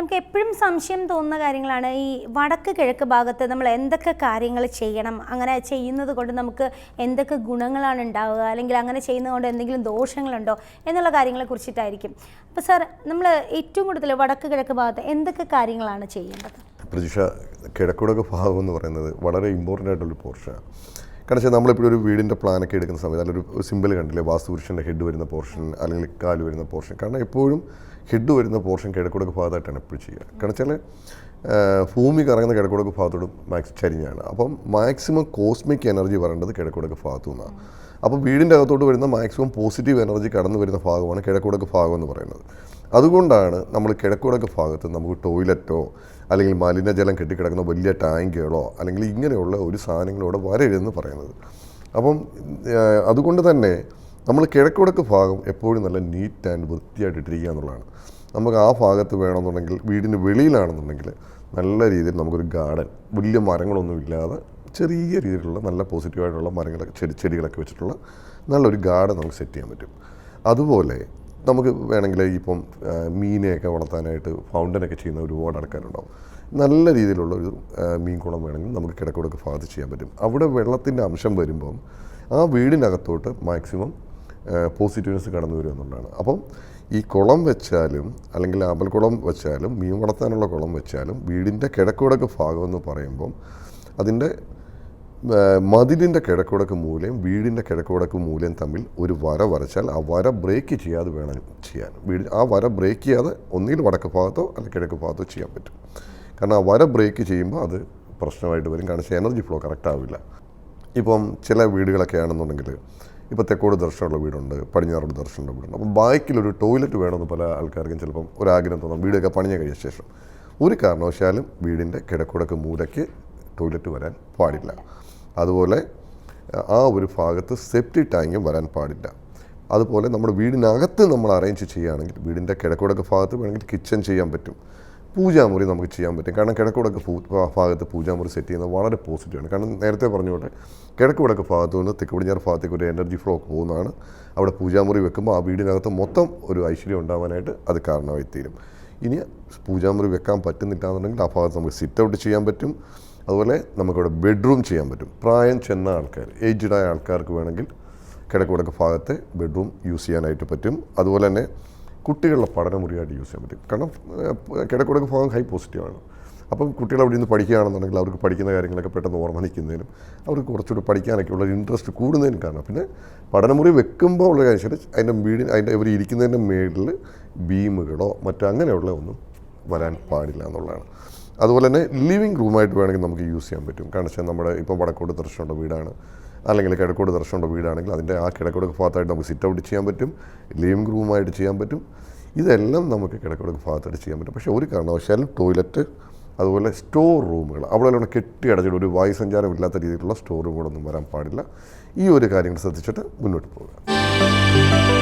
നമുക്ക് എപ്പോഴും സംശയം തോന്നുന്ന കാര്യങ്ങളാണ് ഈ വടക്ക് കിഴക്ക് ഭാഗത്ത് നമ്മൾ എന്തൊക്കെ കാര്യങ്ങൾ ചെയ്യണം? അങ്ങനെ ചെയ്യുന്നത് കൊണ്ട് നമുക്ക് എന്തൊക്കെ ഗുണങ്ങളാണ് ഉണ്ടാവുക? അല്ലെങ്കിൽ അങ്ങനെ ചെയ്യുന്നത് കൊണ്ട് എന്തെങ്കിലും ദോഷങ്ങളുണ്ടോ? എന്നുള്ള കാര്യങ്ങളെ കുറിച്ചിട്ടായിരിക്കും. അപ്പോൾ സാർ നമ്മൾ ഏറ്റവും കൂടുതൽ വടക്ക് കിഴക്ക് ഭാഗത്ത് എന്തൊക്കെ കാര്യങ്ങളാണ് ചെയ്യേണ്ടത്? പ്രതീക്ഷ കിഴക്കുടക്ക് ഭാഗം എന്ന് പറയുന്നത് വളരെ ഇമ്പോർട്ടന്റ് ആയിട്ടുള്ളൊരു പോർഷനാണ് കാരണം വെച്ചാൽ നമ്മളിപ്പോഴും ഒരു വീടിന്റെ പ്ലാനൊക്കെ എടുക്കുന്ന സമയത്ത് അല്ലെങ്കിൽ ഒരു സിമ്പിൾ കണ്ടില്ലേ വാസ്തുപുരുഷന്റെ ഹെഡ് വരുന്ന പോർഷൻ അല്ലെങ്കിൽ കാൽ വരുന്ന പോർഷൻ. കാരണം എപ്പോഴും ഹെഡ് വരുന്ന പോർഷൻ കിഴക്കുടക്ക് ഭാഗത്തായിട്ടാണ് എപ്പോഴും ചെയ്യുക. കാരണം വെച്ചാൽ ഭൂമി കറങ്ങുന്ന കിഴക്കുടക്ക് ഭാഗത്തോടും മാക്സ് ചരിഞ്ഞാണ്. അപ്പം മാക്സിമം കോസ്മിക് എനർജി വരേണ്ടത് കിഴക്കുടക്ക് ഭാഗത്തു നിന്നാണ്. അപ്പോൾ വീടിന്റെ അകത്തോട്ട് വരുന്ന മാക്സിമം പോസിറ്റീവ് എനർജി കടന്നു വരുന്ന ഭാഗമാണ് കിഴക്കുടക്ക് ഭാഗം എന്ന് പറയുന്നത്. അതുകൊണ്ടാണ് നമ്മൾ കിഴക്കുടക്ക് ഭാഗത്ത് നമുക്ക് ടോയ്ലറ്റോ അല്ലെങ്കിൽ മലിനജലം കെട്ടിക്കിടക്കുന്ന വലിയ ടാങ്കുകളോ അല്ലെങ്കിൽ ഇങ്ങനെയുള്ള ഒരു സാധനങ്ങളോടെ വരരുതെന്ന് പറയുന്നത്. അപ്പം അതുകൊണ്ട് തന്നെ നമ്മൾ കിഴക്കുടക്ക് ഭാഗം എപ്പോഴും നല്ല നീറ്റ് ആൻഡ് വൃത്തിയായിട്ട് ഇട്ടിരിക്കുക എന്നുള്ളതാണ്. നമുക്ക് ആ ഭാഗത്ത് വേണമെന്നുണ്ടെങ്കിൽ വീടിന് വെളിയിലാണെന്നുണ്ടെങ്കിൽ നല്ല രീതിയിൽ നമുക്കൊരു ഗാർഡൻ വലിയ മരങ്ങളൊന്നും ഇല്ലാതെ ചെറിയ രീതിയിലുള്ള നല്ല പോസിറ്റീവായിട്ടുള്ള മരങ്ങളൊക്കെ ചെടി ചെടികളൊക്കെ വെച്ചിട്ടുള്ള നല്ലൊരു ഗാർഡൻ നമുക്ക് സെറ്റ് ചെയ്യാൻ പറ്റും. അതുപോലെ നമുക്ക് വേണമെങ്കിൽ ഇപ്പം മീനെയൊക്കെ വളർത്താനായിട്ട് ഫൗണ്ടനൊക്കെ ചെയ്യുന്ന ഒരുപാട് ആൾക്കാരുണ്ടാവും. നല്ല രീതിയിലുള്ള ഒരു മീൻ കുളം വേണമെങ്കിൽ നമുക്ക് കിഴക്കോടൊക്കെ ഭാഗത്ത് ചെയ്യാൻ പറ്റും. അവിടെ വെള്ളത്തിന്റെ അംശം വരുമ്പം ആ വീടിനകത്തോട്ട് മാക്സിമം പോസിറ്റീവ്നെസ് കടന്നു വരും എന്നുള്ളതാണ്. അപ്പം ഈ കുളം വെച്ചാലും അല്ലെങ്കിൽ അമ്പൽക്കുളം വെച്ചാലും മീൻ വളർത്താനുള്ള കുളം വെച്ചാലും വീടിന്റെ കിഴക്കുടക്ക് ഭാഗം എന്ന് പറയുമ്പം അതിന്റെ മതിലിന്റെ കിഴക്കുടക്ക് മൂലയും വീടിന്റെ കിഴക്കുടക്ക് മൂലയും തമ്മിൽ ഒരു വര വരച്ചാൽ ആ വര ബ്രേക്ക് ചെയ്യാതെ വേണം ചെയ്യാൻ. വീട് ആ വര ബ്രേക്ക് ചെയ്യാതെ ഒന്നുകിൽ വടക്ക് ഭാഗത്തോ അല്ലെങ്കിൽ കിഴക്ക് ഭാഗത്തോ ചെയ്യാൻ പറ്റും. കാരണം ആ വര ബ്രേക്ക് ചെയ്യുമ്പോൾ അത് പ്രശ്നമായിട്ട് വരും. കാരണം എനർജി ഫ്ലോ കറക്റ്റ് ആവില്ല. ഇപ്പം ചില വീടുകളൊക്കെ ആണെന്നുണ്ടെങ്കിൽ ഇപ്പോൾ തെക്കോട് ദർശനമുള്ള വീടുണ്ട് പടിഞ്ഞാറോട് ദർശനമുള്ള വീടുണ്ട്. അപ്പം ബാക്കിലൊരു ടോയ്ലറ്റ് വേണമെന്ന് പല ആൾക്കാർക്കും ചിലപ്പം ഒരാഗ്രഹം തോന്നാം. വീടൊക്കെ പണിഞ്ഞ കഴിഞ്ഞ ശേഷം. ഒരു കാരണവശാലും വീടിന്റെ കിഴക്കുടക്ക് മൂലയ്ക്ക് ടോയ്ലറ്റ് വരാൻ പാടില്ല. അതുപോലെ ആ ഒരു ഭാഗത്ത് സെപ്റ്റി ടാങ്കും വരാൻ പാടില്ല. അതുപോലെ നമ്മുടെ വീടിനകത്ത് നമ്മൾ അറേഞ്ച് ചെയ്യുകയാണെങ്കിൽ വീടിന്റെ കിഴക്കുടക്ക് ഭാഗത്ത് വേണമെങ്കിൽ കിച്ചൺ ചെയ്യാൻ പറ്റും. പൂജാമുറി നമുക്ക് ചെയ്യാൻ പറ്റും. കാരണം കിഴക്കുടക്ക് ഭാഗത്ത് പൂജാമുറി സെറ്റ് ചെയ്യുന്നത് വളരെ പോസിറ്റീവാണ് കാരണം നേരത്തെ പറഞ്ഞുകൊണ്ട് കിഴക്ക് ഭാഗത്ത് ഭാഗത്തു നിന്ന് തെക്ക് പടിഞ്ഞാറ് ഭാഗത്തേക്ക് ഒരു എനർജി ഫ്ലോ പോകുന്നതാണ്. അവിടെ പൂജാമുറി വെക്കുമ്പോൾ ആ വീടിനകത്ത് മൊത്തം ഒരു ഐശ്വര്യം ഉണ്ടാവാനായിട്ട് അത് കാരണമായി തീരും. ഇനി പൂജാമുറി വെക്കാൻ പറ്റുന്നില്ല എന്നുണ്ടെങ്കിൽ ആ ഭാഗത്ത് നമുക്ക് സിറ്റ് ഔട്ട് ചെയ്യാൻ പറ്റും. അതുപോലെ നമുക്കിവിടെ ബെഡ്റൂം ചെയ്യാൻ പറ്റും. പ്രായം ചെന്ന ആൾക്കാർ ഏജ്ഡായ ആൾക്കാർക്ക് വേണമെങ്കിൽ കിഴക്കുവടക്ക് ഭാഗത്തെ ബെഡ്റൂം യൂസ് ചെയ്യാനായിട്ട് പറ്റും. അതുപോലെ തന്നെ കുട്ടികളുടെ പഠനമുറിയായിട്ട് യൂസ് ചെയ്യാൻ പറ്റും. കാരണം കിഴക്കുവടക്ക് ഭാഗം ഹൈ പോസിറ്റീവാണ് അപ്പം കുട്ടികൾ അവിടെ നിന്ന് പഠിക്കുകയാണെന്നുണ്ടെങ്കിൽ അവർക്ക് പഠിക്കുന്ന കാര്യങ്ങളൊക്കെ പെട്ടെന്ന് ഓർമ്മ നിൽക്കുന്നതിനും അവർക്ക് കുറച്ചുകൂടി പഠിക്കാനൊക്കെ ഉള്ള ഇൻട്രസ്റ്റ് കൂടുന്നതിനും കാരണം. പിന്നെ പഠനമുറി വെക്കുമ്പോൾ ഉള്ള കാര്യം അതിന്റെ വീടിന് അതിന്റെ ഇവർ ഇരിക്കുന്നതിന്റെ മേളിൽ ബീമുകളോ മറ്റോ അങ്ങനെയുള്ള ഒന്നും വരാൻ പാടില്ല എന്നുള്ളതാണ്. അതുപോലെ തന്നെ ലിവിങ് റൂമായിട്ട് വേണമെങ്കിൽ നമുക്ക് യൂസ് ചെയ്യാൻ പറ്റും. കാരണം വെച്ചാൽ നമ്മുടെ ഇപ്പോൾ വടക്കോട് ദർശനമുള്ള വീടാണ്. അല്ലെങ്കിൽ കിഴക്കോട് ദർശനമുള്ള വീടാണെങ്കിൽ അതിന്റെ ആ കിഴക്കോട് ഭാഗത്തായിട്ട് നമുക്ക് സിറ്റ് ഔട്ട് ചെയ്യാൻ പറ്റും. ലിവിങ് റൂമായിട്ട് ചെയ്യാൻ പറ്റും. ഇതെല്ലാം നമുക്ക് കിഴക്കോട് ഭാഗത്തായിട്ട് ചെയ്യാൻ പറ്റും. പക്ഷേ ഒരു കാരണവശാലും ടോയ്ലറ്റ് അതുപോലെ സ്റ്റോർ റൂമുകൾ അവിടെ കെട്ടി അടച്ചിട്ട് ഒരു വായു സഞ്ചാരം ഇല്ലാത്ത രീതിയിലുള്ള സ്റ്റോർ റൂമുകളൊന്നും വരാൻ പാടില്ല. ഈ ഒരു കാര്യങ്ങൾ ശ്രദ്ധിച്ചിട്ട് മുന്നോട്ട് പോകുക